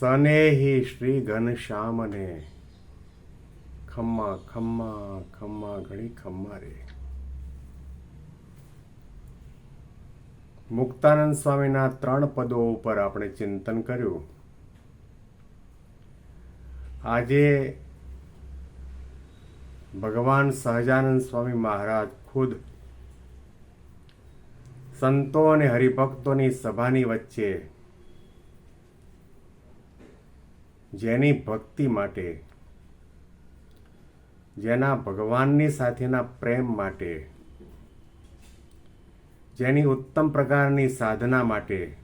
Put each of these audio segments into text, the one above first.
સનેહી શ્રી ઘનશ્યામને ખમ્મા ખમ્મા ખમ્મા ઘણી ખમ્મા રે મુક્તાનંદ સ્વામીના ત્રણ પદો ઉપર આપણે ચિંતન કર્યું આજે ભગવાન સહજાનંદ સ્વામી મહારાજ ખુદ સંતો અને હરિભક્તોની સભાની વચ્ચે જેની ભક્તિ માટે, જેના ભગવાનની સાથેના પ્રેમ માટે, જેની ઉત્તમ પ્રકારની સાધના માટે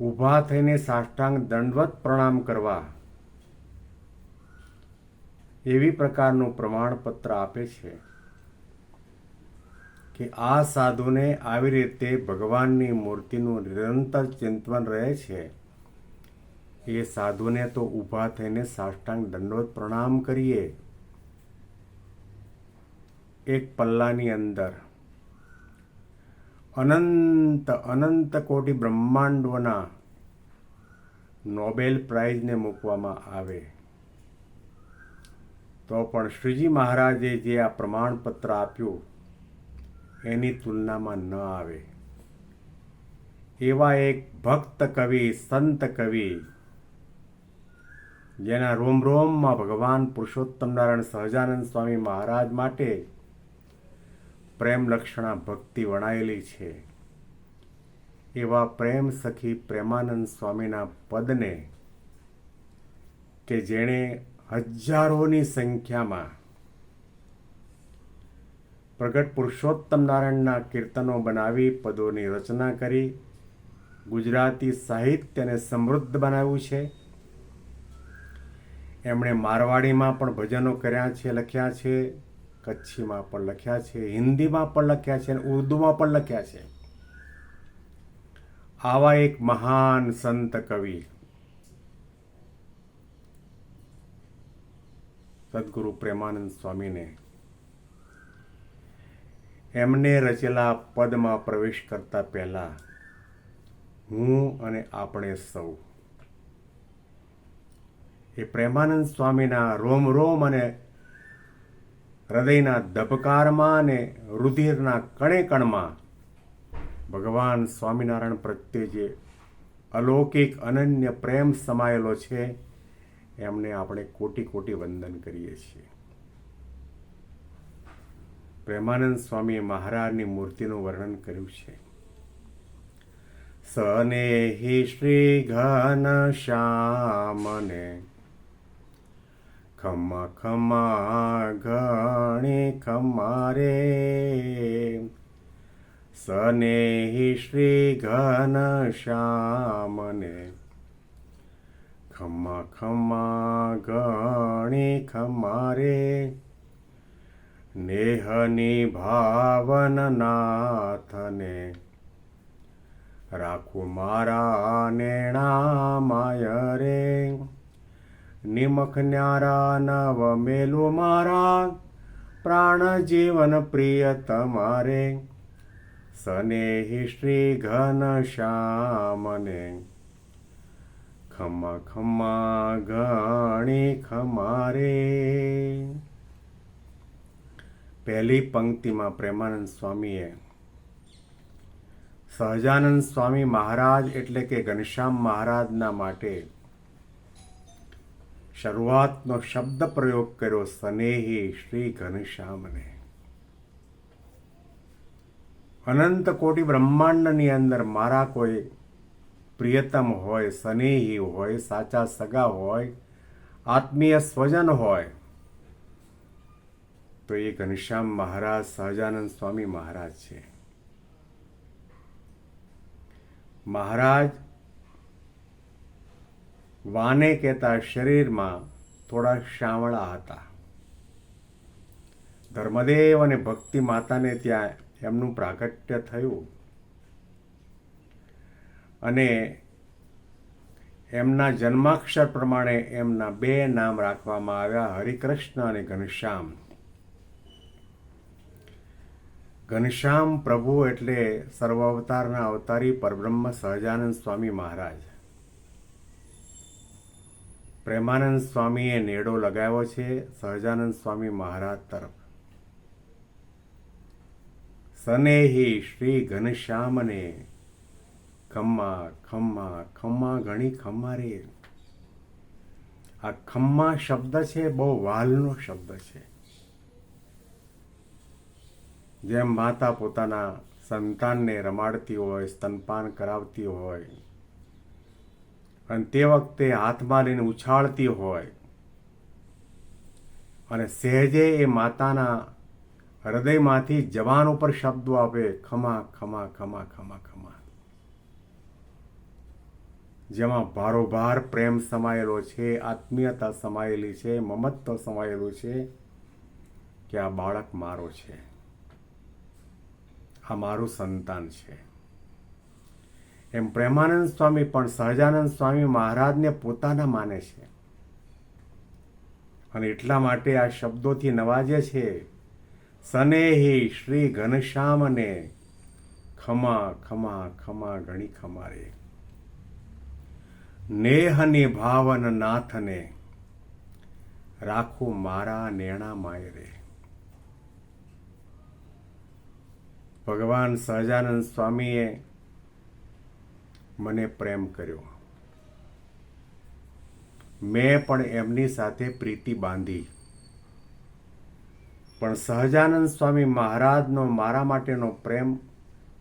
ઊભા થઈને સાષ્ટાંગ દંડવત પ્રણામ કરવા એવી પ્રકારનું પ્રમાણપત્ર આપે છે કે આ સાધુને આવી રીતે ભગવાનની મૂર્તિનું નિરંતર ચિંતન રહે છે. એ સાધુને તો ઊભા થઈને સાષ્ટાંગ દંડોત પ્રણામ કરીએ. એક પલ્લાની અંદર. અનંત અનંત કોટી બ્રહ્માંડોના નોબેલ પ્રાઇઝને મૂકવામાં આવે. તો પણ શ્રીજી મહારાજે જે આ પ્રમાણપત્ર આપ્યું, એની તુલનામાં ન આવે. એવા એક ભક્ત કવિ, સંત કવિ જેના રોમ રોમમાં ભગવાન પુરુષોત્તમ નારાયણ સહજાનંદ સ્વામી મહારાજ માટે પ્રેમ લક્ષણા ભક્તિ વણાયેલી છે. એવા પ્રેમ સખી પ્રેમાનંદ સ્વામીના પદને કે જેણે હજારોની સંખ્યામાં પ્રગટ પુરુષોત્તમ નારાયણના કીર્તનો બનાવી, પદોની રચના કરી, ગુજરાતી સાહિત્યને સમૃદ્ધ બનાવ્યું છે. એમણે મારવાડીમાં પણ ભજનો કર્યા છે, લખ્યા છે, કચ્છીમાં પણ લખ્યા છે, હિન્દીમાં પણ લખ્યા છે અને ઉર્દુમાં પણ લખ્યા છે. આવા એક મહાન સંત કવિ. સદગુરુ પ્રેમાનંદ સ્વામીને. એમને રચેલા પદમાં પ્રવેશ કરતા પહેલા હું અને આપણે સૌ એ પ્રેમાનંદ સ્વામીના રોમ રોમ અને હૃદયના ધબકારમાં અને રુધિરના કણે કણમાં ભગવાન સ્વામિનારાયણ પ્રત્યે જે અલૌકિક અનન્ય પ્રેમ સમાયેલો છે, એમને આપણે કોટી કોટી વંદન કરીએ છીએ. પ્રેમાનંદ સ્વામીએ મહારાજની મૂર્તિનું વર્ણન કર્યું છે. સનેહી શ્રી ઘન શ્યામને ખમા ખમા ઘણી ખમારે. સનેહી શ્રી ઘન શ્યામને. ખમા ખમા ઘણી ખમારે. નેહની ભાવન નાથને રાખું મારા નેણા માય રે નિમખ ન્યારા નવ મેલું મારા પ્રાણ જીવન પ્રિય તમારે. સનેહી શ્રી ઘન શ્યામને. ખમા ખમા ઘણી ખમારે. પહેલી પંક્તિમાં પ્રેમાનંદ સ્વામીએ સહજાનંદ સ્વામી મહારાજ એટલે કે ઘનશ્યામ મહારાજના માટે શરૂઆતનો શબ્દ પ્રયોગ કર્યો, સ્નેહી શ્રી ઘનશ્યામને. અનંત કોટી બ્રહ્માંડની અંદર મારા કોઈ પ્રિયતમ હોય, સ્નેહી હોય, સાચા સગા હોય, આત્મીય સ્વજન હોય, તો એ ઘનશ્યામ મહારાજ, સહજાનંદ સ્વામી મહારાજ છે. મહારાજ વાને કહેતા શરીરમાં થોડા શામળા હતા. ધર્મદેવ અને ભક્તિ માતાને ત્યાં એમનું પ્રાગટ્ય થયું. અને એમના જન્માક્ષર પ્રમાણે એમના બે નામ રાખવામાં આવ્યા, હરિકૃષ્ણ અને ઘનશ્યામ. ઘનશ્યામ પ્રભુ એટલે સર્વ અવતારના અવતારી પરબ્રહ્મ સહજાનંદ સ્વામી મહારાજ. પ્રેમાનંદ સ્વામીએ નેડો લગાવ્યો છે, સહજાનંદ સ્વામી મહારાજ તરફ. સનેહી શ્રી ઘનશ્યામને, ખમ્મા ખમ્મા ખમ્મા ઘણી ખમ્મા રે. આ ખમ્મા શબ્દ છે, બહુ વાલનો શબ્દ છે. જેમ માતા પોતાના સંતાનને રમાડતી હોય, સ્તનપાન કરાવતી હોય અને તે વખતે હાથમાં લઈને ઉછાળતી હોય. અને સહેજે એ માતાના હૃદયમાંથી જવાન ઉપર શબ્દો આપે, ખમા ખમા ખમા ખમા ખમા. જેમાં ભારોભાર પ્રેમ સમાયેલો છે, આત્મીયતા સમાયેલી છે, મમત્વ સમાયેલું છે કે આ બાળક મારો છે. આ મારું સંતાન છે. એમ પ્રેમાનંદ સ્વામી પણ સહજાનંદ સ્વામી મહારાજને પોતાના માને છે. અને એટલા માટે આ શબ્દોથી નવાજે છે, સનેહી શ્રી ઘનશ્યામને ખમા ખમા ખમા ઘણી ખમારે. નેહની ભાવન નાથને રાખું મારા નેણા માય રે ભગવાન સહજાનંદ સ્વામીએ મને પ્રેમ કર્યો. મેં પણ એમની સાથે પ્રીતિ બાંધી. પણ સહજાનંદ સ્વામી મહારાજનો મારા માટેનો પ્રેમ,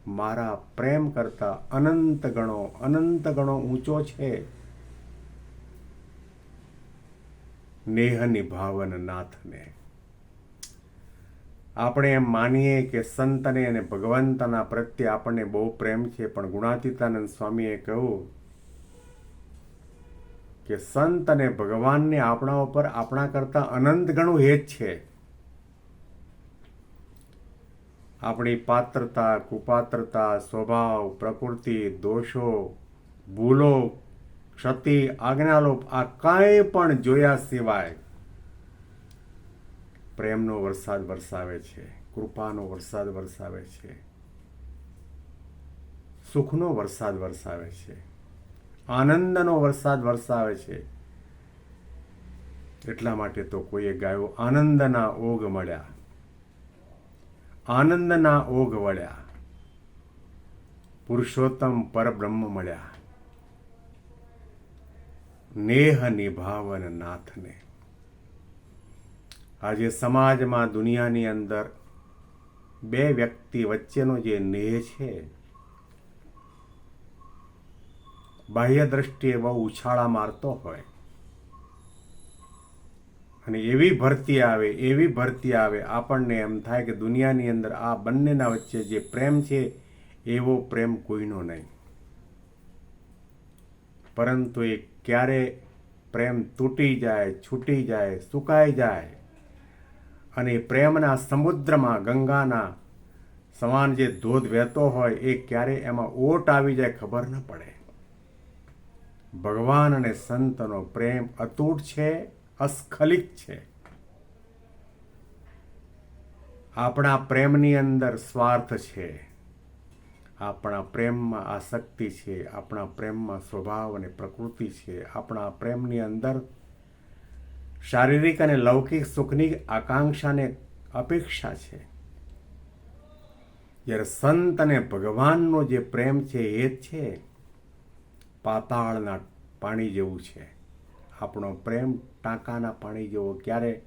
મારા પ્રેમ કરતા અનંત ગણો અનંત ગણો ઊંચો છે. નેહ નિભાવન નાથને આપણે એમ માનીએ કે સંતને અને ભગવંતના પ્રત્યે આપણને બહુ પ્રેમ છે, પણ ગુણાતીતાનંદ સ્વામીએ કહ્યું કે સંત અને ભગવાનને આપણા ઉપર આપણા કરતા અનંત ગણું હેત છે. આપણી પાત્રતા, કુપાત્રતા, સ્વભાવ, પ્રકૃતિ, દોષો, ભૂલો, ક્ષતિ, આજ્ઞાલોપ આ કાંઈ પણ જોયા સિવાય પ્રેમનો વરસાદ વરસાવે છે, કૃપાનો વરસાદ વરસાવે છે, સુખનો વરસાદ વરસાવે છે, આનંદનો વરસાદ વરસાવે છે. એટલા માટે તો કોઈએ ગાયો આનંદના ઓગ મળ્યા, આનંદના ઓગ વળ્યા, પુરુષોત્તમ પરબ્રહ્મ મળ્યા. નેહ નિભાવન નાથને. આજે સમાજમાં દુનિયાની અંદર બે વ્યક્તિ વચ્ચેનો જે નેહ છે, બાહ્ય દ્રષ્ટિએ બહુ ઉછાળા મારતો હોય. અને એવી ભરતી આવે, એવી ભરતી આવે, આપણને એમ થાય કે દુનિયાની અંદર આ બંનેના વચ્ચે જે પ્રેમ છે, એવો પ્રેમ કોઈનો નહીં. પરંતુ એ ક્યારે પ્રેમ તૂટી જાય, છૂટી જાય, સુકાઈ જાય અને પ્રેમના સમુદ્રમાં ગંગાના સમાન જે ધોધ વહેતો હોય એ ક્યારે એમાં ઓટ આવી જાય ખબર ન પડે. ભગવાન અને સંતનો પ્રેમ અતૂટ છે, અસ્ખલિત છે. આપણા પ્રેમની અંદર સ્વાર્થ છે. આપણા પ્રેમમાં આસક્તિ છે, આપણા પ્રેમમાં સ્વભાવ અને પ્રકૃતિ છે. આપણા પ્રેમની અંદર શારીરિક અને લૌકિક સુખની આકાંક્ષાને અપેક્ષા છે. જ્યારે સંત અને ભગવાનનો જે પ્રેમ છે એ જ છે, પાતાળના પાણી જેવું છે. આપણો પ્રેમ ટાંકાના પાણી જેવો, ક્યારે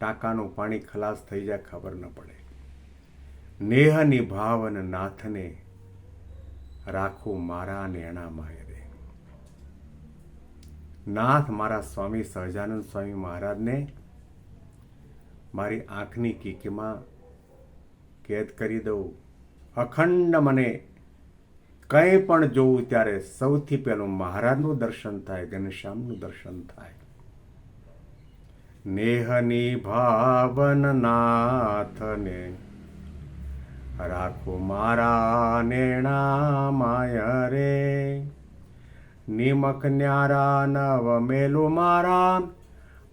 ટાંકાનું પાણી ખલાસ થઈ જાય ખબર ન પડે. નેહની ભાવન નાથને રાખું મારા નેણા માય. રે નાથ મારા સ્વામી સહજાનંદ સ્વામી મહારાજને મારી આંખની કીકીમાં કેદ કરી દઉં. અખંડ મને કંઈ પણ જોવું ત્યારે સૌથી પહેલું મહારાજનું દર્શન થાય, ઘનશ્યામનું દર્શન થાય. નેહની ભાવન નાથને રાખો મારા નેણા માય રે નિમક ન્યારા નવ મેલું મારા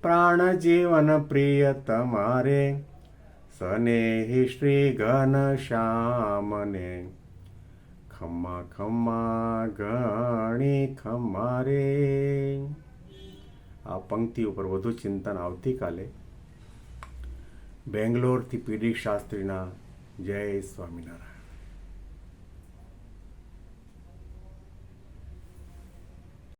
પ્રાણ જીવન પ્રિય તમારે સનેહી શ્રી ઘન શ્યામને ખમ્મા ખમ્મા ગણી ખમારે આ પંક્તિ ઉપર વધુ ચિંતન આવતીકાલે બેંગ્લોરથી પીડી શાસ્ત્રીના જય સ્વામિનારાયણ.